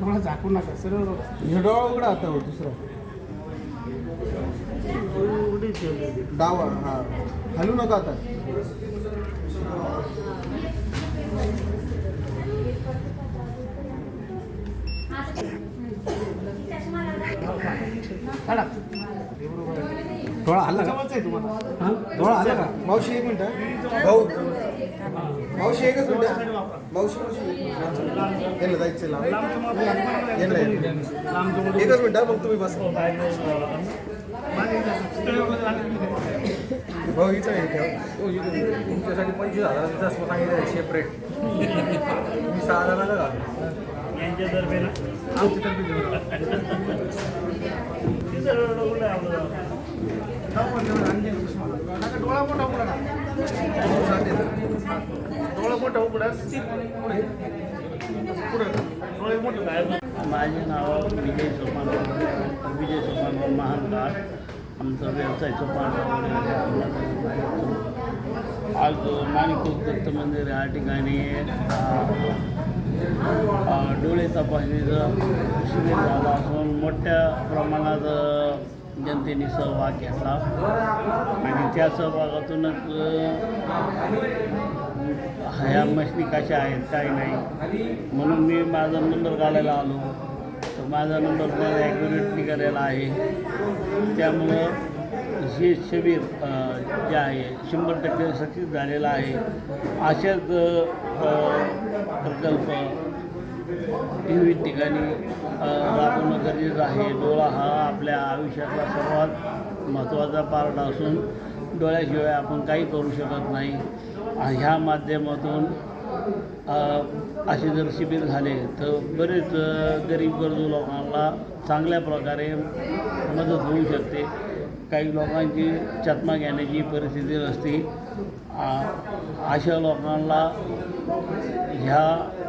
डोळा झाकू नका सर. हे उघडा आता हो दुसरा. डावा हा. हलू नका आता. खडा डोळा हल्ला का? तुम्हाला. डोळा हल्ला का? मावशी एक मिनिट भाऊ मावशी एकच मिनिट. मावशी मावशी. यांना जायचं लांब. यांना. एकच मिनिट मग तुम्ही बस. भाऊ हिचं हे हो तुमच्यासाठी पंचवीस हजाराचा चष्मा सांगितलं सेपरेट मी सहा हजाराला का यांच्यातर्फे ना? आमच्या तर्फे डोळा मोठा उघडा डोळा मोठा उघडा पुढे पुढे डोळे मोठे माझे नाव विजय सोपान विजय सोपान महानकार आमचा व्यवसाय सोपान आज माणिकोक दत्त मंदिर या ठिकाणी डोळे तपासणीचं शिबिर झालं असून मोठ्या प्रमाणात जनतेने सहभाग घेतला. आणि त्या सहभागातूनच ह्या मशनी कशा आहेत काही नाही. म्हणून मी माझा नंबर काढायला आलो. तर माझा नंबर मला ॲक्युरेट करायला आहे. त्यामुळं हे शिबिर जे आहे शंभर टक्के सक्सेस झालेलं आहे. अशाच प्रकल्प विविध ठिकाणी अ, राबवणं गरजेचं आहे. डोळा हा आपल्या आयुष्यातला सर्वात महत्त्वाचा पार्ट असून डोळ्याशिवाय आपण काही करू शकत नाही. ह्या माध्यमातून असे जर शिबिर झाले तर बरेच गरीब गरजू लोकांना चांगल्या प्रकारे मदत होऊ शकते. काही लोकांची चत्मा घेण्याची परिस्थिती नसते. अशा लोकांना ह्या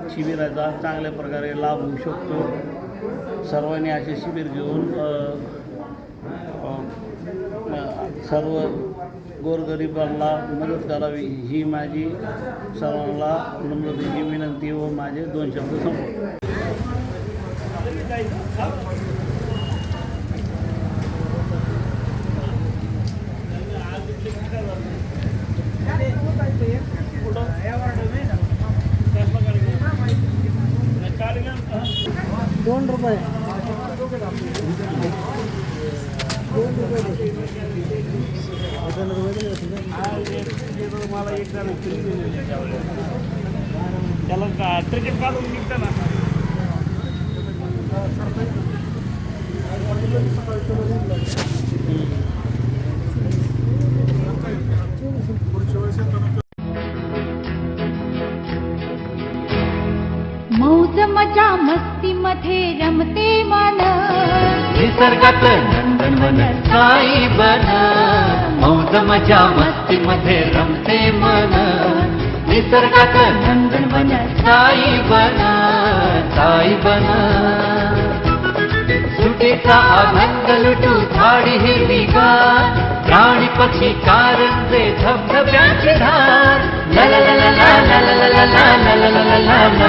शिबिराचा चांगल्या प्रकारे लाभ होऊ शकतो. सर्वांनी असे शिबिर घेऊन सर्व गोरगरिबांना मदत करावी ही माझी सर्वांना नम्रतेची विनंती व माझे दोन शब्द संपवतो. दोन रुपये. दोन रुपये मला एक त्याला क्रिकेट काढून निघतं निसर्गाच्या मजा मस्ती मध्ये रमते मन निसर्गात नंदनवन साई बन मौज मजा मस्ती मध्ये रमते मन निसर्गात नंदनवन साई बन साई बन सुटीचा आनंद लुटू झाडी हिरवीगार प्राणी पक्षी कारंजे धबधब्याची धार ला ला ला ला ला ला ला ला ला ला ला ला